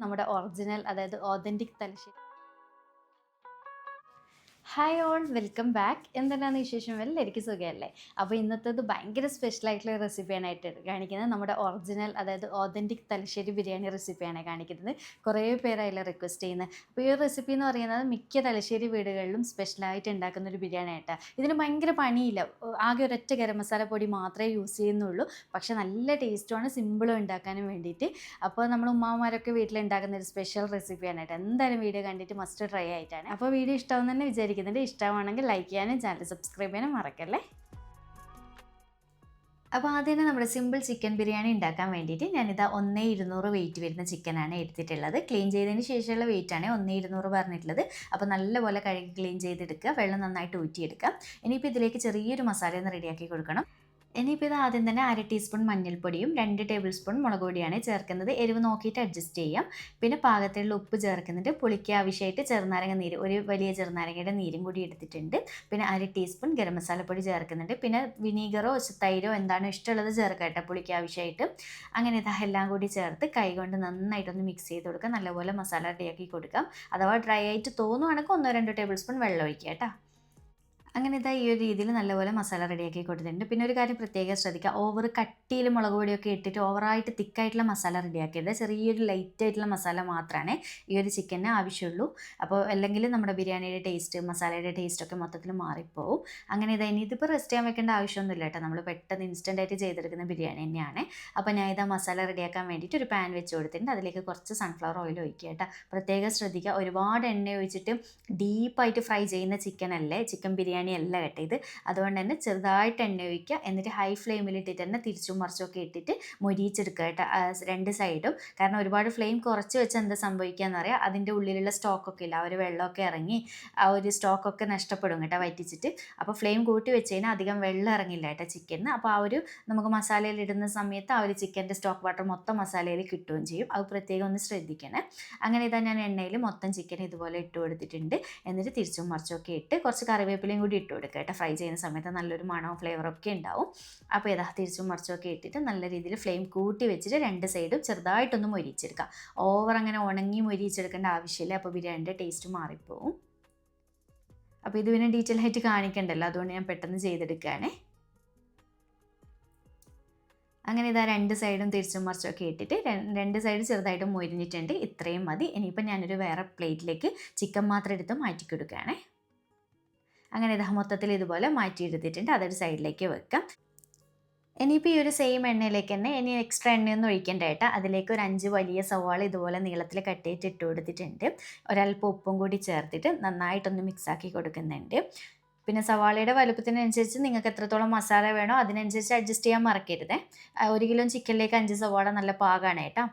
നമ്മുടെ ഒറിജിനൽ അതായത് authentic Thalassery. Hi all welcome back എന്തെല്ലാം വിശേഷം? എല്ലാവർക്കും സുഖമല്ലേ? അപ്പോൾ ഇന്നത്തേത് ഭയങ്കര സ്പെഷ്യൽ ആയിട്ടുള്ള റെസിപ്പിയാണ് ആയിട്ട് കാണിക്കുന്നത് നമ്മുടെ ഒറിജിനൽ അതായത് ഓതന്റിക് തലശ്ശേരി ബിരിയാണി റെസിപ്പിയാണ് കാണിക്കുന്നത്. കുറേ പേരായില്ല റിക്വസ്റ്റ് ചെയ്യുന്നത് അപ്പോൾ ഈ റെസിപ്പി എന്ന് പറയുന്നത് മിക്ക തലശ്ശേരി വീടുകളിലും സ്പെഷ്യലായിട്ട് ഉണ്ടാക്കുന്ന ഒരു ബിരിയാണി ആയിട്ടാണ് ഇതിന് ഭയങ്കര പണിയില്ല. ആകെ ഒരൊറ്റ ഗരം മസാല പൊടി മാത്രമേ യൂസ് ചെയ്യുന്നുള്ളൂ. പക്ഷേ നല്ല ടേസ്റ്റുമാണ് സിമ്പിളും ഉണ്ടാക്കാനും വേണ്ടിയിട്ട്. അപ്പോൾ നമ്മൾ ഉമ്മാമാരൊക്കെ വീട്ടിലുണ്ടാക്കുന്ന ഒരു സ്പെഷ്യൽ റെസിപ്പിയാണ് ആയിട്ട് എന്തായാലും വീഡിയോ കണ്ടിട്ട് മസ്റ്റ് ട്രൈ ആയിട്ടാണ്. അപ്പോൾ വീഡിയോ ഇഷ്ടമാവും തന്നെ വിചാരിക്കുന്നുണ്ട് ഇഷ്ടമാണെങ്കിൽ ലൈക്ക് ചെയ്യാനും ചാനൽ സബ്സ്ക്രൈബ് ചെയ്യാനും മറക്കല്ലേ? അപ്പോൾ ആദ്യം തന്നെ നമ്മുടെ സിമ്പിൾ ചിക്കൻ ബിരിയാണി ഉണ്ടാക്കാൻ വേണ്ടിയിട്ട് ഞാനിതാ ഒന്നേ ഇരുന്നൂറ് വെയിറ്റ് വരുന്ന ചിക്കനാണ് എടുത്തിട്ടുള്ളത്. ക്ലീൻ ചെയ്തതിന് ശേഷമുള്ള വെയിറ്റാണ് ഒന്നേ ഇരുന്നൂറ് പറഞ്ഞിട്ടുള്ളത്. അപ്പോൾ നല്ലപോലെ കഴുകി ക്ലീൻ ചെയ്തെടുക്കുക. വെള്ളം നന്നായിട്ട് ഊറ്റിയെടുക്കുക. ഇനിയിപ്പോൾ ഇതിലേക്ക് ചെറിയൊരു മസാല ഒന്ന് റെഡിയാക്കി കൊടുക്കണം. ഇനിയിപ്പോൾ ഇത് ആദ്യം തന്നെ അര ടീസ്പൂൺ മഞ്ഞൾപ്പൊടിയും രണ്ട് ടേബിൾ സ്പൂൺ മുളക് പൊടിയാണ് ചേർക്കുന്നത്. എരിവ് നോക്കിയിട്ട് അഡ്ജസ്റ്റ് ചെയ്യാം. പിന്നെ പാകത്തിലുള്ള ഉപ്പ് ചേർക്കുന്നുണ്ട്. പുളിക്ക് ആവശ്യമായിട്ട് ചെറുനാരങ്ങ നീര് ഒരു വലിയ ചെറുനാരങ്ങയുടെ നീരും കൂടി എടുത്തിട്ടുണ്ട്. പിന്നെ അര ടീസ്പൂൺ ഗരം മസാലപ്പൊടി ചേർക്കുന്നുണ്ട്. പിന്നെ വിനീഗറോ തൈരോ എന്താണോ ഇഷ്ടമുള്ളത് ചേർക്കാം കേട്ടോ പുളിക്ക് ആവശ്യമായിട്ട്. അങ്ങനെ ഇതാ എല്ലാം കൂടി ചേർത്ത് കൈകൊണ്ട് നന്നായിട്ടൊന്ന് മിക്സ് ചെയ്ത് കൊടുക്കുക നല്ലപോലെ മസാല റെഡിയാക്കി കൊടുക്കാം. അഥവാ ഡ്രൈ ആയിട്ട് തോന്നുവാണെങ്കിൽ ഒന്നോ രണ്ടോ ടേബിൾ സ്പൂൺ വെള്ളം ഒഴിക്കുക കേട്ടോ. അങ്ങനെ ഇതാ ഈ ഒരു രീതിയിൽ നല്ലപോലെ മസാല റെഡിയാക്കി കൊടുത്തിട്ടുണ്ട്. പിന്നെ ഒരു കാര്യം പ്രത്യേകം ശ്രദ്ധിക്കുക. ഓവർ കട്ടിയിൽ മുളക് പൊടിയൊക്കെ ഇട്ടിട്ട് ഓവറായിട്ട് തിക്കായിട്ടുള്ള മസാല റെഡിയാക്കിയത് ചെറിയൊരു ലൈറ്റ് ആയിട്ടുള്ള മസാല മാത്രമാണ് ഈ ഒരു ചിക്കന് ആവശ്യമുള്ളൂ. അപ്പോൾ അല്ലെങ്കിൽ നമ്മുടെ ബിരിയാണിയുടെ ടേസ്റ്റ് മസാലയുടെ ടേസ്റ്റ് ഒക്കെ മൊത്തത്തിൽ മാറിപ്പോവും. അങ്ങനെ ഇതാ ഇനി ഇതിപ്പോൾ റെസ്റ്റ് ചെയ്യാൻ വെക്കേണ്ട ആവശ്യമൊന്നുമില്ല കേട്ടോ. നമ്മൾ പെട്ടെന്ന് ഇൻസ്റ്റന്റ് ആയിട്ട് ചെയ്തെടുക്കുന്ന ബിരിയാണി തന്നെയാണ്. അപ്പോൾ ഞാൻ ഇതാ മസാല റെഡിയാക്കാൻ വേണ്ടിയിട്ട് ഒരു പാൻ വെച്ച് കൊടുത്തിട്ടുണ്ട്. അതിലേക്ക് കുറച്ച് സൺഫ്ലവർ ഓയിൽ ഒഴിക്കുക കേട്ടോ. പ്രത്യേകം ശ്രദ്ധിക്കുക. ഒരുപാട് എണ്ണ ഒഴിച്ചിട്ട് ഡീപ്പായിട്ട് ഫ്രൈ ചെയ്യുന്ന ചിക്കൻ അല്ലേ? ചിക്കൻ ബിരിയാണി അല്ല കേട്ടോ ഇത്. അതുകൊണ്ട് തന്നെ ചെറുതായിട്ട് എണ്ണ ഒഴിക്കുക. എന്നിട്ട് ഹൈ ഫ്ലെയിമിൽ ഇട്ടിട്ട് തന്നെ തിരിച്ചും മറിച്ചൊക്കെ ഇട്ടിട്ട് മൊരിയിച്ചെടുക്കുക കേട്ടോ. രണ്ട് സൈഡും കാരണം ഒരുപാട് ഫ്ലെയിം കുറച്ച് വെച്ച് എന്താ സംഭവിക്കുകയെന്ന് അറിയാം. അതിന്റെ ഉള്ളിലുള്ള സ്റ്റോക്കൊക്കെ ഇല്ല ആ ഒരു വെള്ളമൊക്കെ ഇറങ്ങി ആ ഒരു സ്റ്റോക്കൊക്കെ നഷ്ടപ്പെടും കേട്ടോ വറ്റിച്ചിട്ട്. അപ്പോൾ ഫ്ലെയിം കൂട്ടി വെച്ച് കഴിഞ്ഞാൽ അധികം വെള്ളം ഇറങ്ങില്ല കേട്ടോ ചിക്കന് അപ്പോൾ ആ ഒരു നമുക്ക് മസാലയിൽ ഇടുന്ന സമയത്ത് ആ ഒരു ചിക്കന്റെ സ്റ്റോക്ക് വാട്ടർ മൊത്തം മസാലയിൽ കിട്ടുകയും ചെയ്യും. അത് പ്രത്യേകം ഒന്ന് ശ്രദ്ധിക്കണേ. അങ്ങനെ ഇതാ ഞാൻ എണ്ണയിൽ മൊത്തം ചിക്കൻ ഇതുപോലെ ഇട്ട് കൊടുത്തിട്ടുണ്ട്. എന്നിട്ട് തിരിച്ചും മറിച്ചൊക്കെ ഇട്ട് കുറച്ച് കറിവേപ്പിലയും ഇട്ട് കൊടുക്കുക കേട്ടോ. ഫ്രൈ ചെയ്യുന്ന സമയത്ത് നല്ലൊരു മണവും ഫ്ലേവറും ഒക്കെ ഉണ്ടാവും. അപ്പോൾ ഇതാ തിരിച്ചും ഒക്കെ ഇട്ടിട്ട് നല്ല രീതിയിൽ ഫ്ലെയിം കൂട്ടി വെച്ചിട്ട് രണ്ട് സൈഡും ചെറുതായിട്ടൊന്ന് മൊരിച്ചെടുക്കുക ഓവർ അങ്ങനെ ഉണങ്ങി മൊരിച്ചെടുക്കേണ്ട ആവശ്യമില്ല. അപ്പോൾ ബിരിയാണിന്റെ ടേസ്റ്റ് മാറിപ്പോവും. അപ്പോൾ ഇത് പിന്നെ ഡീറ്റെയിൽ ആയിട്ട് കാണിക്കണ്ടല്ലോ. അതുകൊണ്ട് ഞാൻ പെട്ടെന്ന് ചെയ്തെടുക്കുകയാണേ. അങ്ങനെ ഇതാ രണ്ട് സൈഡും തിരിച്ചും ഒക്കെ ഇട്ടിട്ട് രണ്ട് സൈഡ് ചെറുതായിട്ട് മൊരിഞ്ഞിട്ടുണ്ട്. ഇത്രയും മതി. ഇനിയിപ്പോൾ ഞാനൊരു വേറെ പ്ലേറ്റിലേക്ക് ചിക്കൻ മാത്രം എടുത്ത് മാറ്റി കൊടുക്കുകയാണേ അങ്ങനെ ഇതാ മൊത്തത്തിൽ ഇതുപോലെ മാറ്റിയെടുത്തിട്ടുണ്ട് അതൊരു സൈഡിലേക്ക് വെക്കാം. ഇനിയിപ്പോൾ ഈ ഒരു സെയിം എണ്ണയിലേക്ക് തന്നെ ഇനി എക്സ്ട്രാ എണ്ണയൊന്നും ഒഴിക്കേണ്ട കേട്ടോ. അതിലേക്ക് ഒരു അഞ്ച് വലിയ സവാള ഇതുപോലെ നീളത്തിൽ കട്ട് ചെയ്തിട്ട് ഇട്ട് കൊടുത്തിട്ടുണ്ട്. ഒരല്പം ഉപ്പും കൂടി ചേർത്തിട്ട് നന്നായിട്ടൊന്ന് മിക്സാക്കി കൊടുക്കുന്നുണ്ട്. പിന്നെ സവാളയുടെ വലുപ്പത്തിനനുസരിച്ച് നിങ്ങൾക്ക് എത്രത്തോളം മസാല വേണോ അതിനനുസരിച്ച് അഡ്ജസ്റ്റ് ചെയ്യാൻ മറക്കരുത്. ഒരു കിലോ ചിക്കനിലേക്ക് അഞ്ച് സവാള നല്ല പാകമാണ് കേട്ടോ.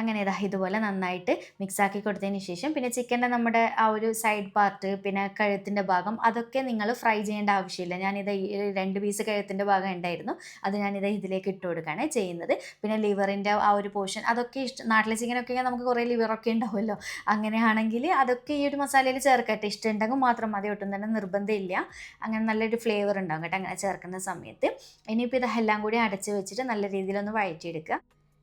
അങ്ങനെ ഇതാ ഇതുപോലെ നന്നായിട്ട് മിക്സാക്കി കൊടുത്തതിന് ശേഷം പിന്നെ ചിക്കന്റെ നമ്മുടെ ആ ഒരു സൈഡ് പാർട്ട് പിന്നെ കഴുത്തിന്റെ ഭാഗം അതൊക്കെ നിങ്ങൾ ഫ്രൈ ചെയ്യേണ്ട ആവശ്യമില്ല. ഞാനിത് രണ്ട് പീസ് കഴുത്തിന്റെ ഭാഗം ഉണ്ടായിരുന്നു. അത് ഞാനിത് ഇതിലേക്ക് ഇട്ട് കൊടുക്കുകയാണ് ചെയ്യുന്നത്. പിന്നെ ലിവറിന്റെ ആ ഒരു പോർഷൻ അതൊക്കെ ഇഷ്ടം നാട്ടിലെ ചിക്കനൊക്കെ നമുക്ക് കുറേ ലിവറൊക്കെ ഉണ്ടാവുമല്ലോ. അങ്ങനെയാണെങ്കിൽ അതൊക്കെ ഈ ഒരു മസാലയിൽ ചേർക്കട്ടെ. ഇഷ്ടമുണ്ടെങ്കിൽ മാത്രം മതി ഒട്ടും തന്നെ നിർബന്ധമില്ല. അങ്ങനെ നല്ലൊരു ഫ്ലേവർ ഉണ്ടാവും കേട്ടോ അങ്ങനെ ചേർക്കുന്ന സമയത്ത്. ഇനിയിപ്പോൾ ഇതെല്ലാം കൂടി അടച്ച് വെച്ചിട്ട് നല്ല രീതിയിലൊന്ന് വഴറ്റിയെടുക്കുക.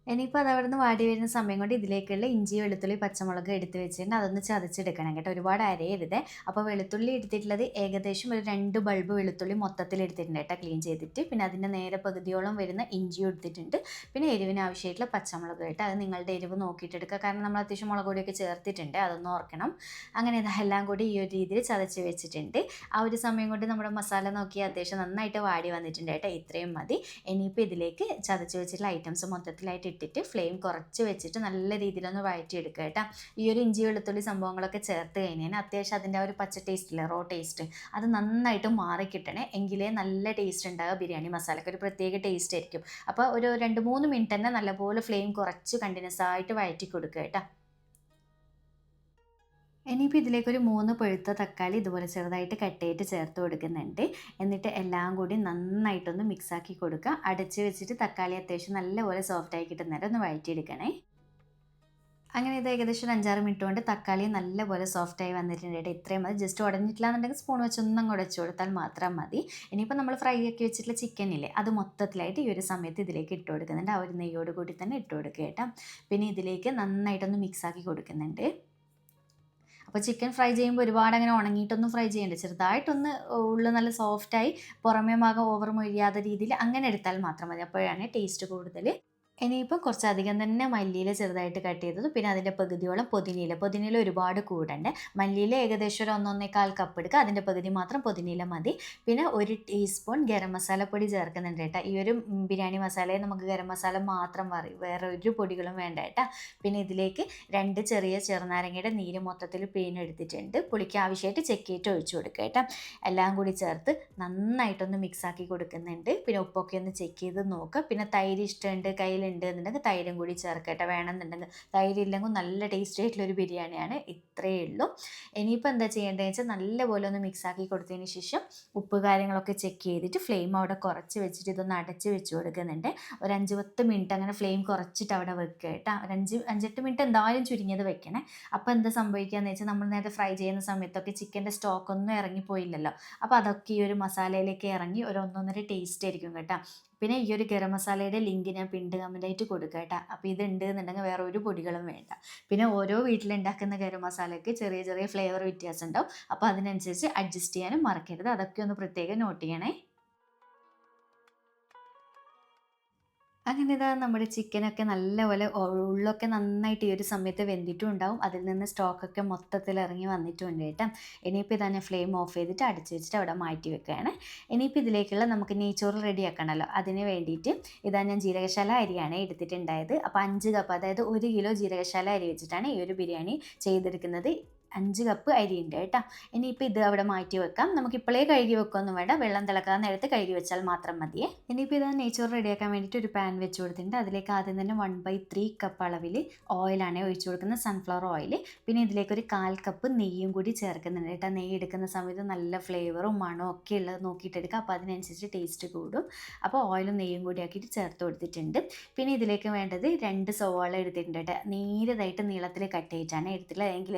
ഇനിയിപ്പോൾ അത് അവിടെ നിന്ന് വാടി വരുന്ന സമയം കൊണ്ട് ഇതിലേക്കുള്ള ഇഞ്ചി വെളുത്തുള്ളി പച്ചമുളക് എടുത്ത് വെച്ചിട്ടുണ്ട്. അതൊന്ന് ചതച്ചെടുക്കണം കേട്ടോ. ഒരുപാട് അരയരുത്. അപ്പോൾ വെളുത്തുള്ളി എടുത്തിട്ടുള്ളത് ഏകദേശം ഒരു രണ്ട് ബൾബ് വെളുത്തുള്ളി മൊത്തത്തിൽ എടുത്തിട്ടുണ്ട് കേട്ടോ ക്ലീൻ ചെയ്തിട്ട്. പിന്നെ അതിന്റെ നേരെ പകുതിയോളം വരുന്ന ഇഞ്ചി എടുത്തിട്ടുണ്ട്. പിന്നെ എരിവിന് ആവശ്യമായിട്ടുള്ള പച്ചമുളക് കേട്ടോ. അത് നിങ്ങളുടെ എരിവ് നോക്കിയിട്ട് എടുക്കുക. കാരണം നമ്മൾ അത്യാവശ്യം മുളക് പൊടിയൊക്കെ ചേർത്തിട്ടുണ്ട്. അതൊന്ന് ഓർക്കണം. അങ്ങനെ ഇതെല്ലാം കൂടി ഈ ഒരു രീതിയിൽ ചതച്ച് വെച്ചിട്ടുണ്ട്. ആ ഒരു സമയം കൊണ്ട് നമ്മുടെ മസാല നോക്കി അത്യാവശ്യം നന്നായിട്ട് വാടി വന്നിട്ടുണ്ട് കേട്ടോ. ഇത്രയും മതി. ഇനിയിപ്പോൾ ഇതിലേക്ക് ചതച്ച് വെച്ചിട്ടുള്ള ഐറ്റംസ് മൊത്തത്തിലായിട്ട് ഇട്ടിട്ട് ഫ്ലെയിം കുറച്ച് വെച്ചിട്ട് നല്ല രീതിയിലൊന്ന് വഴറ്റിയെടുക്കുക കേട്ടോ. ഈ ഒരു ഇഞ്ചി വെളുത്തുള്ളി സംഭവങ്ങളൊക്കെ ചേർത്ത് കഴിഞ്ഞാൽ അത്യാവശ്യം അതിന്റെ ഒരു പച്ച ടേസ്റ്റ് റോ ടേസ്റ്റ് അത് നന്നായിട്ട് മാറിക്കിട്ടണേ എങ്കിലേ നല്ല ടേസ്റ്റ് ഉണ്ടാകുക ബിരിയാണി മസാലയ്ക്ക് ഒരു പ്രത്യേക ടേസ്റ്റ് ആയിരിക്കും. അപ്പോൾ ഒരു രണ്ട് മൂന്ന് മിനിറ്റ് തന്നെ നല്ലപോലെ ഫ്ലെയിം കുറച്ച് കണ്ടിന്യൂസ് ആയിട്ട് വഴറ്റി കൊടുക്കുക കേട്ടോ. ഇനിയിപ്പോൾ ഇതിലേക്കൊരു മൂന്ന് പഴുത്ത തക്കാളി ഇതുപോലെ ചെറുതായിട്ട് കട്ട് ചെയ്തിട്ട് ചേർത്ത് കൊടുക്കുന്നുണ്ട്. എന്നിട്ട് എല്ലാം കൂടി നന്നായിട്ടൊന്ന് മിക്സാക്കി കൊടുക്കുക. അടച്ച് വെച്ചിട്ട് തക്കാളി അത്യാവശ്യം നല്ലപോലെ സോഫ്റ്റ് സോഫ്റ്റായി കിട്ടുന്നേരം ഒന്ന് വഴറ്റിയെടുക്കണേ. അങ്ങനെ ഇത് ഏകദേശം ഒരു അഞ്ചാറ് മിനിറ്റ് കൊണ്ട് തക്കാളി നല്ലപോലെ സോഫ്റ്റായി വന്നിട്ടുണ്ട് ഇത്രയും മതി. ജസ്റ്റ് ഉടഞ്ഞിട്ടില്ല എന്നുണ്ടെങ്കിൽ സ്പൂൺ വെച്ച് ഒന്നും കൂടെ വെച്ച് കൊടുത്താൽ മാത്രം മതി. ഇനിയിപ്പോൾ നമ്മൾ ഫ്രൈ ആക്കി വെച്ചിട്ടുള്ള ചിക്കൻ ഇല്ലേ അത് മൊത്തത്തിലായിട്ട് ഈ ഒരു സമയത്ത് ഇതിലേക്ക് ഇട്ട് കൊടുക്കുന്നുണ്ട്. ആ ഒരു നെയ്യോട് കൂടി തന്നെ ഇട്ട് കൊടുക്കുക കേട്ടോ. പിന്നെ ഇതിലേക്ക് നന്നായിട്ടൊന്ന് മിക്സാക്കി കൊടുക്കുന്നുണ്ട്. അപ്പോൾ ചിക്കൻ ഫ്രൈ ചെയ്യുമ്പോൾ ഒരുപാട് അങ്ങനെ ഉണങ്ങിയിട്ടൊന്നും ഫ്രൈ ചെയ്യേണ്ട. ചെറുതായിട്ടൊന്ന് ഉള്ളിൽ നല്ല സോഫ്റ്റായി പുറമേ ഭാഗം ഓവർ മൊഴിയാത്ത രീതിയിൽ അങ്ങനെ എടുത്താൽ മാത്രം മതി. അപ്പോഴാണ് ടേസ്റ്റ് കൂടുതൽ ഇനിയിപ്പോൾ കുറച്ചധികം തന്നെ മല്ലിയില ചെറുതായിട്ട് കട്ട് ചെയ്തത്. പിന്നെ അതിന്റെ പകുതിയോളം പൊതിനീല. പൊതിനീല ഒരുപാട് കൂടണ്ട്. മല്ലിയില ഏകദേശം ഒരു ഒന്നൊന്നേക്കാൽ കപ്പ് എടുക്കുക. അതിന്റെ പകുതി മാത്രം പൊതിനീല മതി. പിന്നെ ഒരു ടീസ്പൂൺ ഗരം മസാലപ്പൊടി ചേർക്കുന്നുണ്ട് കേട്ടോ. ഈ ഒരു ബിരിയാണി മസാലയെ നമുക്ക് ഗരം മസാല മാത്രം മതി വേറെ ഒരു പൊടികളും വേണ്ട കേട്ടോ. പിന്നെ ഇതിലേക്ക് രണ്ട് ചെറിയ ചെറുനാരങ്ങയുടെ നീര് മൊത്തത്തിൽ പിഴിഞ്ഞെടുത്തിട്ടുണ്ട് പുളിക്ക് ആവശ്യമായിട്ട് ചെക്കിയിട്ട് ഒഴിച്ചു കൊടുക്കുക കേട്ടോ. എല്ലാം കൂടി ചേർത്ത് നന്നായിട്ടൊന്ന് മിക്സാക്കി കൊടുക്കുന്നുണ്ട്. പിന്നെ ഉപ്പൊക്കെ ഒന്ന് ചെക്ക് ചെയ്ത് നോക്കുക. പിന്നെ തൈര് ഇഷ്ടമുണ്ട് കയ്യിലുണ്ട് എന്നുണ്ടെങ്കിൽ തൈരും കൂടി ചേർക്കട്ടെ. വേണമെന്നുണ്ടെങ്കിൽ തൈര് ഇല്ലെങ്കിൽ നല്ല ടേസ്റ്റി ആയിട്ടുള്ള ഒരു ബിരിയാണിയാണ്. ഇത്രയേ ഉള്ളൂ. ഇനിയിപ്പോൾ എന്താ ചെയ്യേണ്ടതെന്ന് വെച്ചാൽ നല്ലപോലെ ഒന്ന് മിക്സ് ആക്കി കൊടുത്തതിന് ശേഷം ഉപ്പ് കാര്യങ്ങളൊക്കെ ചെക്ക് ചെയ്തിട്ട് ഫ്ലെയിം അവിടെ കുറച്ച് വെച്ചിട്ട് ഇതൊന്ന് അടച്ച് വെച്ച് കൊടുക്കുന്നുണ്ട്. ഒരു അഞ്ച് പത്ത് മിനിറ്റ് അങ്ങനെ ഫ്ലെയിം കുറച്ചിട്ട് അവിടെ വെക്കുക കേട്ടോ. ഒരു അഞ്ച് അഞ്ചെട്ട് മിനിറ്റ് എന്തായാലും ചുരുങ്ങിയത് വെക്കണേ. അപ്പോൾ എന്താ സംഭവിക്കുകയെന്ന് വെച്ചാൽ നമ്മൾ നേരത്തെ ഫ്രൈ ചെയ്യുന്ന സമയത്തൊക്കെ ചിക്കന്റെ സ്റ്റോക്ക് ഒന്നും ഇറങ്ങിപ്പോയില്ലല്ലോ. അപ്പോൾ അതൊക്കെ ഈ ഒരു മസാലയിലേക്ക് ഇറങ്ങി ഒരു ഒന്നൊന്നര ടേസ്റ്റ് ആയിരിക്കും കേട്ടോ. പിന്നെ ഈ ഒരു ഗരം മസാലയുടെ ലിങ്ക് ഞാൻ കമന്റായിട്ട് കൊടുക്കുക കേട്ടോ. അപ്പോൾ ഇതുണ്ട് എന്നുണ്ടെങ്കിൽ വേറെ ഒരു പൊടികളും വേണ്ട. പിന്നെ ഓരോ വീട്ടിലുണ്ടാക്കുന്ന ഗരം മസാലയ്ക്ക് ചെറിയ ചെറിയ ഫ്ലേവർ വ്യത്യാസം ഉണ്ടാവും അപ്പോൾ അതിനനുസരിച്ച് അഡ്ജസ്റ്റ് ചെയ്യാനും മറക്കരുത്. അതൊക്കെ ഒന്ന് പ്രത്യേകം നോട്ട് ചെയ്യണേ. അങ്ങനെ ഇതാ നമ്മുടെ ചിക്കനൊക്കെ നല്ലപോലെ ഉള്ളൊക്കെ നന്നായിട്ട് ഈ ഒരു സമയത്ത് വെന്തിട്ടും ഉണ്ടാവും അതിൽ നിന്ന് സ്റ്റോക്കൊക്കെ മൊത്തത്തിൽ ഇറങ്ങി വന്നിട്ടുണ്ട് കേട്ടോ. ഇനിയിപ്പോൾ ഇതാ ഞാൻ ഫ്ലെയിം ഓഫ് ചെയ്തിട്ട് അടച്ച് വെച്ചിട്ട് അവിടെ മാറ്റി വെക്കുകയാണ്. ഇനിയിപ്പോൾ ഇതിലേക്കുള്ള നമുക്ക് നെയ്ച്ചോറ് റെഡി ആക്കണമല്ലോ അതിന് വേണ്ടിയിട്ട് ഇതാ ഞാൻ ജീരകശാല അരിയാണ് എടുത്തിട്ടുണ്ടായത്. അപ്പോൾ അഞ്ച് കപ്പ് അതായത് ഒരു കിലോ ജീരകശാല അരി വെച്ചിട്ടാണ് ഈ ഒരു ബിരിയാണി ചെയ്തെടുക്കുന്നത്. അഞ്ച് കപ്പ് അരി ഉണ്ട് കേട്ടോ. ഇനിയിപ്പോൾ ഇത് അവിടെ മാറ്റി വെക്കാം. നമുക്ക് ഇപ്പോഴേ കഴുകി വെക്കുമൊന്നും വേണ്ട. വെള്ളം തിളക്കാൻ നേരത്തെ കഴുകി വെച്ചാൽ മാത്രം മതിയേ ഇനിയിപ്പോൾ ഇത് നെയ്ച്ചോറ് റെഡിയാക്കാൻ വേണ്ടിയിട്ട് ഒരു പാൻ വെച്ച് കൊടുത്തിട്ടുണ്ട്. അതിലേക്ക് ആദ്യം തന്നെ വൺ ബൈ ത്രീ കപ്പ് അളവിൽ ഓയിലാണ് ഒഴിച്ചു കൊടുക്കുന്നത്. സൺഫ്ലവർ ഓയിൽ പിന്നെ ഇതിലേക്ക് ഒരു കാൽ കപ്പ് നെയ്യും കൂടി ചേർക്കുന്നുണ്ട് കേട്ടോ. നെയ്യ് എടുക്കുന്ന സമയത്ത് നല്ല ഫ്ലേവറും മണവും ഒക്കെ ഉള്ളത് നോക്കിയിട്ട് എടുക്കുക അപ്പോൾ അതിനനുസരിച്ച് ടേസ്റ്റ് കൂടും. അപ്പോൾ ഓയിലും നെയ്യും കൂടി ആക്കിയിട്ട് ചേർത്ത് കൊടുത്തിട്ടുണ്ട്. പിന്നെ ഇതിലേക്ക് വേണ്ടത് രണ്ട് സവാള എടുത്തിട്ടുണ്ട് കേട്ടോ. നീരതായിട്ട് നീളത്തിൽ കട്ട് ചെയ്തിട്ടാണ് എടുത്തിട്ടുള്ളത്. എങ്കിൽ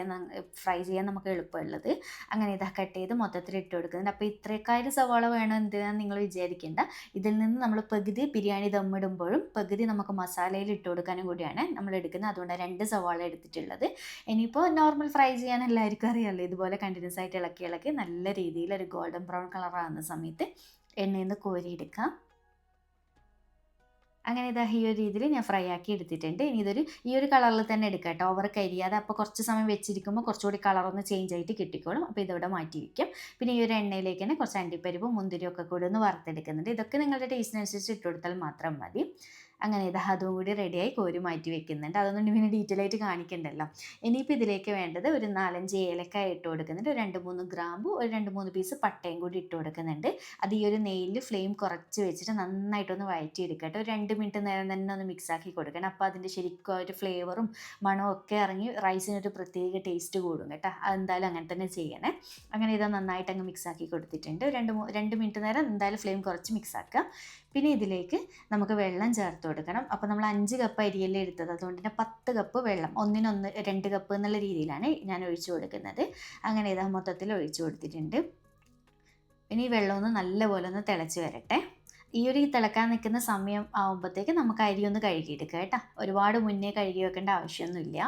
ഫ്രൈ ചെയ്യാൻ നമുക്ക് എളുപ്പമുള്ളത്. അങ്ങനെ ഇതാ കട്ട് ചെയ്ത് മൊത്തത്തിൽ ഇട്ട് കൊടുക്കുന്നുണ്ട്. അപ്പോൾ ഇത്രയൊക്കെ സവാള വേണം എന്തിനാന്ന് നിങ്ങൾ വിചാരിക്കേണ്ട. ഇതിൽ നിന്ന് നമ്മൾ പകുതി ബിരിയാണി ദമ്മിടുമ്പോഴും പകുതി നമുക്ക് മസാലയിൽ ഇട്ട് കൊടുക്കാനും കൂടിയാണ് നമ്മൾ എടുക്കുന്നത്. അതുകൊണ്ട് രണ്ട് സവാള എടുത്തിട്ടുള്ളത്. ഇനിയിപ്പോൾ നോർമൽ ഫ്രൈ ചെയ്യാൻ എല്ലാവർക്കും അറിയാമല്ലോ ഇതുപോലെ കണ്ടിന്യൂസ് ആയിട്ട് ഇളക്കി ഇളക്കി നല്ല രീതിയിൽ ഒരു ഗോൾഡൻ ബ്രൗൺ കളറാകുന്ന സമയത്ത് എണ്ണയിൽ നിന്ന് കോരിയെടുക്കാം. അങ്ങനെ ഇതാ ഈ ഒരു രീതിയിൽ ഞാൻ ഫ്രൈ ആക്കി എടുത്തിട്ടുണ്ട്. ഇനി ഇതൊരു ഈ ഒരു കളറിൽ തന്നെ എടുക്കാം കേട്ടോ. ഓവർ കരിയാതെ അപ്പോൾ കുറച്ച് സമയം വെച്ചിരിക്കുമ്പോൾ കുറച്ചുകൂടി കളറൊന്ന് ചേഞ്ച് ആയിട്ട് കിട്ടിക്കോളും. അപ്പോൾ ഇതവിടെ മാറ്റി വയ്ക്കും പിന്നെ ഈ ഒരു എണ്ണയിലേക്ക് തന്നെ കുറച്ച് അണ്ടിപ്പരിപ്പും മുന്തിരിയൊക്കെ കൂടി ഒന്ന് വറുത്തെടുക്കുന്നുണ്ട്. ഇതൊക്കെ നിങ്ങളുടെ ടേസ്റ്റിനനുസരിച്ച് ഇട്ട് കൊടുത്താൽ മാത്രം മതി. അങ്ങനെ ഇതാ അതും കൂടി റെഡിയായി കോരി മാറ്റി വെക്കുന്നുണ്ട്. അതൊന്നും പിന്നെ ഡീറ്റെയിൽ ആയിട്ട് കാണിക്കണ്ടല്ലോ. ഇനിയിപ്പോൾ ഇതിലേക്ക് വേണ്ടത് ഒരു നാലഞ്ച് ഏലക്കായ ഇട്ട് കൊടുക്കുന്നുണ്ട്. രണ്ട് മൂന്ന് ഗ്രാമ്പു ഒരു രണ്ട് മൂന്ന് പീസ് പട്ടയും കൂടി ഇട്ട് കൊടുക്കുന്നുണ്ട്. അത് ഈ ഒരു നെയ്യിൽ ഫ്ലെയിം കുറച്ച് വെച്ചിട്ട് നന്നായിട്ടൊന്ന് വഴറ്റിയെടുക്കട്ടെ. ഒരു രണ്ട് മിനിറ്റ് നേരം തന്നെ ഒന്ന് മിക്സ് ആക്കി കൊടുക്കണം. അപ്പോൾ അതിന്റെ ശരിക്കും ഒരു ഫ്ലേവറും മണവും ഒക്കെ ഇറങ്ങി റൈസിനൊരു പ്രത്യേക ടേസ്റ്റ് കൂടും കേട്ടോ. അതെന്തായാലും അങ്ങനെ തന്നെ ചെയ്യണേ. അങ്ങനെ ഇത് നന്നായിട്ട് അങ്ങ് മിക്സ് ആക്കി കൊടുത്തിട്ടുണ്ട്. രണ്ട് രണ്ട് മിനിറ്റ് നേരം എന്തായാലും ഫ്ലെയിം കുറച്ച് മിക്സ് ആക്കുക പിന്നെ ഇതിലേക്ക് നമുക്ക് വെള്ളം ചേർത്ത് കൊടുക്കണം. അപ്പോൾ നമ്മൾ അഞ്ച് കപ്പ് അരിയല്ലേ എടുത്തത്. അതുകൊണ്ട് തന്നെ പത്ത് കപ്പ് വെള്ളം ഒന്നിനൊന്ന് രണ്ട് കപ്പ് എന്നുള്ള രീതിയിലാണ് ഞാൻ ഒഴിച്ചു കൊടുക്കുന്നത്. അങ്ങനെ ഇതാ മൊത്തത്തിൽ ഒഴിച്ചു കൊടുത്തിട്ടുണ്ട്. ഇനി ഈ വെള്ളം ഒന്ന് നല്ലപോലെ ഒന്ന് തിളച്ച് വരട്ടെ. ഈ ഒരു തിളക്കാൻ നിൽക്കുന്ന സമയം ആകുമ്പോഴത്തേക്ക് നമുക്ക് അരി ഒന്ന് കഴുകിയെടുക്കുക കേട്ടോ. ഒരുപാട് മുന്നേ കഴുകി വെക്കേണ്ട ആവശ്യമൊന്നുമില്ല.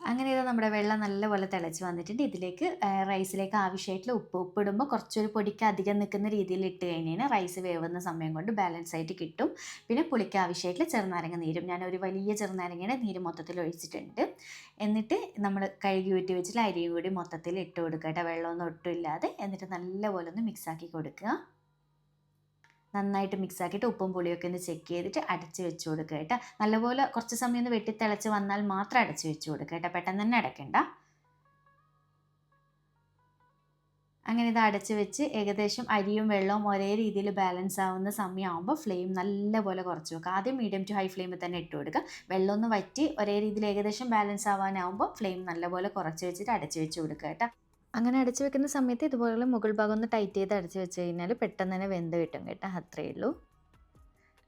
അങ്ങനെ ഇത് നമ്മുടെ വെള്ളം നല്ലപോലെ തിളച്ച് വന്നിട്ടുണ്ട്. ഇതിലേക്ക് റൈസിലേക്ക് ആവശ്യമായിട്ടുള്ള ഉപ്പ്. ഉപ്പ് ഇടുമ്പോൾ കുറച്ചൊരു പൊടിക്ക് അധികം നിൽക്കുന്ന രീതിയിൽ ഇട്ട് കഴിഞ്ഞാൽ റൈസ് വേവുന്ന സമയം കൊണ്ട് ബാലൻസ് ആയിട്ട് കിട്ടും. പിന്നെ പുളിക്ക് ആവശ്യമായിട്ടുള്ള ചെറുനാരങ്ങ നീരും. ഞാൻ ഒരു വലിയ ചെറുനാരങ്ങയുടെ നീര് മൊത്തത്തിൽ ഒഴിച്ചിട്ടുണ്ട്. എന്നിട്ട് നമ്മൾ കഴുകി ഊറ്റി വെച്ചിട്ട് അരിയും കൂടി മൊത്തത്തിൽ ഇട്ട് കൊടുക്കട്ടെ കേട്ടോ. വെള്ളമൊന്നും ഒട്ടും ഇല്ലാതെ. എന്നിട്ട് നല്ലപോലെ ഒന്ന് മിക്സാക്കി കൊടുക്കുക. നന്നായിട്ട് മിക്സ് ആക്കിയിട്ട് ഉപ്പും പുളിയൊക്കെ ഒന്ന് ചെക്ക് ചെയ്തിട്ട് അടച്ച് വെച്ച് കൊടുക്കുക കേട്ടോ. നല്ലപോലെ കുറച്ച് സമയം ഒന്ന് വെട്ടിത്തിളച്ച് വന്നാൽ മാത്രം അടച്ച് വെച്ച് കൊടുക്കുക കേട്ടോ. പെട്ടെന്ന് തന്നെ അടയ്ക്കണ്ട. അങ്ങനെ ഇത് അടച്ച് വെച്ച് ഏകദേശം അരിയും വെള്ളവും ഒരേ രീതിയിൽ ബാലൻസ് ആവുന്ന സമയമാകുമ്പോൾ ഫ്ലെയിം നല്ലപോലെ കുറച്ച് വെക്കുക. ആദ്യം മീഡിയം ടു ഹൈ ഫ്ലെയിമിൽ തന്നെ ഇട്ട് കൊടുക്കുക. വെള്ളം ഒന്ന് വറ്റി ഒരേ രീതിയിൽ ഏകദേശം ബാലൻസ് ആവാനാവുമ്പോൾ ഫ്ലെയിം നല്ലപോലെ കുറച്ച് വെച്ചിട്ട് അടച്ച് വെച്ച് കൊടുക്കുക കേട്ടോ. അങ്ങനെ അടച്ചു വെക്കുന്ന സമയത്ത് ഇതുപോലെ മുകൾ ഭാഗം ഒന്ന് ടൈറ്റ് ചെയ്ത് അടച്ചു വെച്ച് കഴിഞ്ഞാൽ പെട്ടെന്ന് തന്നെ വെന്ത് കിട്ടും കേട്ടോ. അത്രയേ ഉള്ളൂ.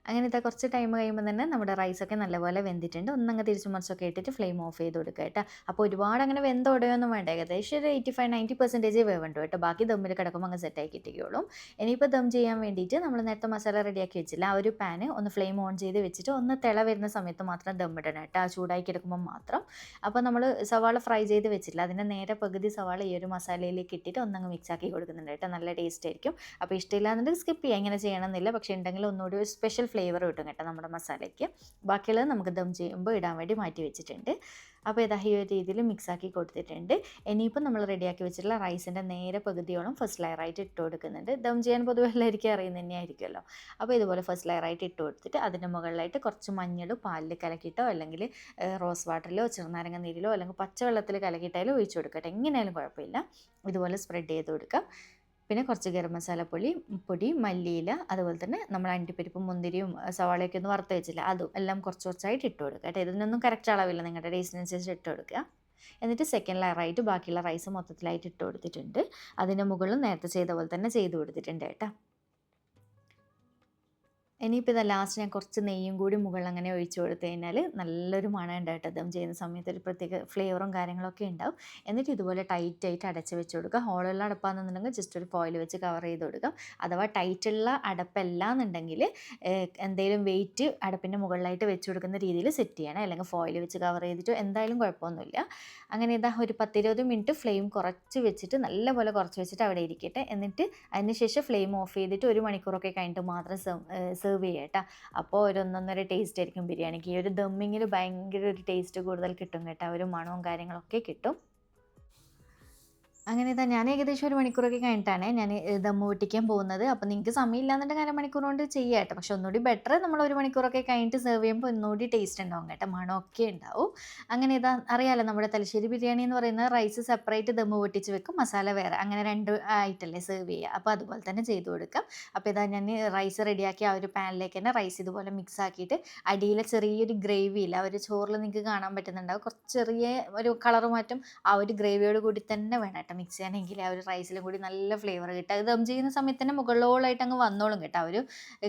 അങ്ങനെ ഇതാ കുറച്ച് ടൈം കഴിയുമ്പോൾ തന്നെ നമ്മുടെ റൈസൊക്കെ നല്ലപോലെ വെന്തിട്ടുണ്ട്. ഒന്നങ്ങ് തിരിച്ചു മറിച്ചൊക്കെ ഇട്ടിട്ട് ഫ്ലെയിം ഓഫ് ചെയ്ത് കൊടുക്കുക കേട്ടോ. അപ്പോൾ ഒരുപാട് അങ്ങനെ വെന്തോടുകയൊന്നും വേണ്ട. ഏകദേശം ഒരു എയ്റ്റി ഫൈവ് നയന്റി പെർസെന്റേജ് വേവുണ്ട് കേട്ടോ. ബാക്കി ദമ്മിൽ കിടക്കുമ്പോൾ അങ്ങ് സെറ്റാക്കി കിട്ടിക്കോളും. ഇനിയിപ്പോൾ ദം ചെയ്യാൻ വേണ്ടിയിട്ട് നമ്മൾ നേരത്തെ മസാല റെഡിയാക്കി വെച്ചില്ല ആ ഒരു പാന് ഒന്ന് ഫ്ലെയിം ഓൺ ചെയ്ത് വെച്ചിട്ട് ഒന്ന് തിള വരുന്ന സമയത്ത് മാത്രം ദം ഇടണം കേട്ടോ. ആ ചൂടായി കിടക്കുമ്പോൾ മാത്രം. അപ്പോൾ നമ്മൾ സവാള ഫ്രൈ ചെയ്ത് വെച്ചില്ല അതിന്റെ നേരെ പകുതി സവാള ഈ ഒരു മസാലയിലേക്ക് ഇട്ടിട്ട് ഒന്നങ്ങ് മിക്സ് ആക്കി കൊടുക്കുന്നുണ്ട് കേട്ടോ. നല്ല ടേസ്റ്റ് ആയിരിക്കും. അപ്പോൾ ഇഷ്ടമില്ലാന്നുണ്ടെങ്കിൽ സ്കിപ്പ് ചെയ്യാം. ഇങ്ങനെ ചെയ്യണമെന്നില്ല. പക്ഷേ ഉണ്ടെങ്കിൽ ഒന്നുകൂടി ഒരു സ്പെഷ്യൽ ഫ്ലേവർ കിട്ടും കേട്ടോ നമ്മുടെ മസാലയ്ക്ക്. ബാക്കിയുള്ളത് നമുക്ക് ദം ചെയ്യുമ്പോൾ ഇടാൻ വേണ്ടി മാറ്റി വെച്ചിട്ടുണ്ട്. അപ്പോൾ ഇതാ ഈ ഒരു രീതിയിൽ മിക്സാക്കി കൊടുത്തിട്ടുണ്ട്. ഇനിയിപ്പോൾ നമ്മൾ റെഡിയാക്കി വെച്ചിട്ടുള്ള റൈസിന്റെ നേരെ പകുതിയോളം ഫസ്റ്റ് ലെയറായിട്ട് ഇട്ട് കൊടുക്കുന്നുണ്ട്. ദം ചെയ്യാൻ പൊതുവെ എല്ലാവർക്കും അറിയുന്ന തന്നെയായിരിക്കുമല്ലോ. അപ്പോൾ ഇതുപോലെ ഫസ്റ്റ് ലെയറായിട്ട് ഇട്ട് കൊടുത്തിട്ട് അതിന്റെ മുകളിലായിട്ട് കുറച്ച് മഞ്ഞൾ പാലിൽ കലക്കിയിട്ടോ അല്ലെങ്കിൽ റോസ് വാട്ടറിലോ ചെറുനാരങ്ങ നീരിലോ അല്ലെങ്കിൽ പച്ചവെള്ളത്തിൽ കലക്കിയിട്ടായാലും ഒഴിച്ചു കൊടുക്കട്ടെ. എങ്ങനെയാലും കുഴപ്പമില്ല. ഇതുപോലെ സ്പ്രെഡ് ചെയ്ത് കൊടുക്കാം. പിന്നെ കുറച്ച് ഗരം മസാല പൊടി പൊടി മല്ലിയില അതുപോലെ തന്നെ നമ്മൾ അണ്ടിപ്പരിപ്പും മുന്തിരിയും സവാളയൊക്കെ ഒന്ന് വറുത്ത് വെച്ചില്ല. അതും എല്ലാം കുറച്ച് കുറച്ചായിട്ട് ഇട്ട് കൊടുക്കുക കേട്ടോ. ഇതിനൊന്നും കറക്റ്റ് അളവില്ല നിങ്ങളുടെ ടേസ്റ്റിനനുസരിച്ച് ഇട്ട് കൊടുക്കുക. എന്നിട്ട് സെക്കൻഡ് ലെയറായിട്ട് ബാക്കിയുള്ള റൈസ് മൊത്തത്തിലായിട്ട് ഇട്ട് കൊടുത്തിട്ടുണ്ട്. അതിന്റെ മുകളിൽ നേരത്തെ ചെയ്ത പോലെ തന്നെ ചെയ്ത് കൊടുത്തിട്ടുണ്ട് കേട്ടോ. ഇനിയിപ്പോൾ ഇതാ ലാസ്റ്റ് ഞാൻ കുറച്ച് നെയ്യും കൂടി മുകളിൽ അങ്ങനെ ഒഴിച്ചു കൊടുത്തു കഴിഞ്ഞാൽ നല്ലൊരു മണം ഉണ്ടായിട്ട് അദ്ദേഹം ചെയ്യുന്ന സമയത്ത് ഒരു പ്രത്യേക ഫ്ലേവറും കാര്യങ്ങളൊക്കെ ഉണ്ടാവും. എന്നിട്ട് ഇതുപോലെ ടൈറ്റ് ആയിട്ട് അടച്ച് വെച്ച് കൊടുക്കുക. ഹോളുള്ള അടപ്പാണെന്നുണ്ടെങ്കിൽ ജസ്റ്റ് ഒരു ഫോയിൽ വെച്ച് കവർ ചെയ്ത് കൊടുക്കാം. അഥവാ ടൈറ്റുള്ള അടപ്പല്ല എന്നുണ്ടെങ്കിൽ എന്തെങ്കിലും വെയിറ്റ് അടപ്പിന്റെ മുകളിലായിട്ട് വെച്ച് കൊടുക്കുന്ന രീതിയിൽ സെറ്റ് ചെയ്യണം. അല്ലെങ്കിൽ ഫോയിൽ വെച്ച് കവർ ചെയ്തിട്ട് എന്തായാലും കുഴപ്പമൊന്നുമില്ല. അങ്ങനെ ഇതാ ഒരു പത്തിരുപത് മിനിറ്റ് ഫ്ലെയിം കുറച്ച് വെച്ചിട്ട് നല്ലപോലെ കുറച്ച് വെച്ചിട്ട് അവിടെ ഇരിക്കട്ടെ. എന്നിട്ട് അതിന് ശേഷം ഫ്ലെയിം ഓഫ് ചെയ്തിട്ട് ഒരു മണിക്കൂറൊക്കെ കഴിഞ്ഞിട്ട് മാത്രം സെർവ് ചെയ്യുക കേട്ടോ അപ്പോൾ ഒരു ഒന്നൊന്നര ടേസ്റ്റ് ആയിരിക്കും ബിരിയാണിക്ക്. ഈ ഒരു ദമ്മിങ്ങിൽ ഭയങ്കര ഒരു ടേസ്റ്റ് കൂടുതൽ കിട്ടും കേട്ടോ. ഒരു മണവും കാര്യങ്ങളൊക്കെ കിട്ടും. അങ്ങനെ ഇതാ ഞാൻ ഏകദേശം ഒരു മണിക്കൂറൊക്കെ കഴിഞ്ഞിട്ടാണ് ഞാൻ ദമ്മു പൊട്ടിക്കാൻ പോകുന്നത്. അപ്പോൾ നിങ്ങൾക്ക് സമയമില്ല സമയമില്ലാന്നുണ്ടെങ്കിൽ അരമണിക്കൂർ കൊണ്ട് ചെയ്യാം കേട്ടോ. പക്ഷെ ഒന്നുകൂടി ബെറ്റർ നമ്മൾ ഒരു മണിക്കൂറൊക്കെ കഴിഞ്ഞിട്ട് സെർവ് ചെയ്യുമ്പോൾ ഒന്നുകൂടി ടേസ്റ്റ് ഉണ്ടാവും കേട്ടോ. മണമൊക്കെ ഉണ്ടാവും. അങ്ങനെ ഇതാ അറിയാലോ നമ്മുടെ തലശ്ശേരി ബിരിയാണി എന്ന് പറയുന്നത് റൈസ് സെപ്പറേറ്റ് ദമ്മു പൊട്ടിച്ച് വെക്കും മസാല വേറെ. അങ്ങനെ രണ്ട് ആയിട്ടല്ലേ സെർവ് ചെയ്യുക. അപ്പോൾ അതുപോലെ തന്നെ ചെയ്തു കൊടുക്കാം. അപ്പോൾ ഇതാ ഞാൻ റൈസ് റെഡിയാക്കി ആ ഒരു പാനിലേക്ക് തന്നെ റൈസ് ഇതുപോലെ മിക്സ് ആക്കിയിട്ട് അടിയിലെ ചെറിയൊരു ഗ്രേവി ഇല്ല ആ ഒരു ചോറിൽ നിങ്ങൾക്ക് കാണാൻ പറ്റുന്നുണ്ടാവും. കുറച്ച് ചെറിയ ഒരു കളർ മാറ്റം ആ ഒരു ഗ്രേവിയോട് കൂടി തന്നെ വേണം കേട്ടോ. മിക്സ് ചെയ്യാനെങ്കിൽ ആ ഒരു റൈസിലും കൂടി നല്ല ഫ്ലേവർ കിട്ടും. അത് ദം ചെയ്യുന്ന സമയത്ത് തന്നെ മുകളിലോളായിട്ട് അങ്ങ് വന്നോളും കേട്ടോ ആ ഒരു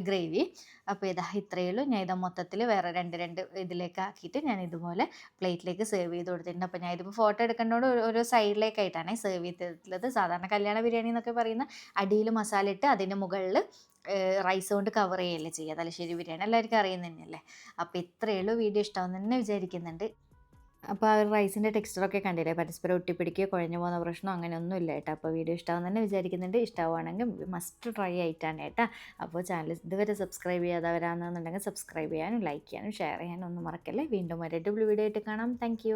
ഗ്രേവി അപ്പോൾ ഇതാ ഇത്രയേ ഉള്ളൂ. ഞാൻ ഇത് മൊത്തത്തിൽ വേറെ രണ്ട് രണ്ട് ഇതിലേക്ക് ആക്കിയിട്ട് ഞാൻ ഇതുപോലെ പ്ലേറ്റിലേക്ക് സെർവ് ചെയ്ത് കൊടുത്തിട്ടുണ്ട്. അപ്പോൾ ഞാൻ ഇതിപ്പോൾ ഫോട്ടോ എടുക്കേണ്ടതുകൊണ്ട് ഓരോ സൈഡിലേക്കായിട്ടാണ് സെർവ് ചെയ്തിട്ടുള്ളത്. സാധാരണ കല്യാണ ബിരിയാണി എന്നൊക്കെ പറയുന്ന അടിയിൽ മസാല ഇട്ട് അതിന്റെ മുകളിൽ റൈസ് കൊണ്ട് കവർ ചെയ്യല്ലേ ചെയ്യുക. തലശ്ശേരി ബിരിയാണി എല്ലാവർക്കും അറിയുന്ന തന്നെയല്ലേ അപ്പോൾ ഇത്രയേ ഉള്ളൂ. വീഡിയോ ഇഷ്ടമാണെന്ന് തന്നെ വിചാരിക്കുന്നുണ്ട്. അപ്പോൾ ആ റൈസിന്റെ ടെക്സ്ചറൊക്കെ കണ്ടില്ലേ? പരസ്പരം ഒട്ടിപ്പിടിക്കുകയോ കുഴഞ്ഞു പോകുന്ന പ്രശ്നം അങ്ങനെയൊന്നും ഇല്ല കേട്ടോ. അപ്പോൾ വീഡിയോ ഇഷ്ടമാണെന്ന് തന്നെ വിചാരിക്കുന്നുണ്ട്. ഇഷ്ടമാവുകയാണെങ്കിൽ മസ്റ്റ് ട്രൈ ആയിട്ടാണ് കേട്ടോ. അപ്പോൾ ചാനൽ ഇതുവരെ സബ്സ്ക്രൈബ് ചെയ്യാതവരാണെന്നുണ്ടെങ്കിൽ സബ്സ്ക്രൈബ് ചെയ്യാനും ലൈക്ക് ചെയ്യാനും ഷെയർ ചെയ്യാനും ഒന്നും മറക്കല്ലേ? വീണ്ടും ഒരു ഡബ്ല്യൂ വീഡിയോ ആയിട്ട് കാണാം. താങ്ക്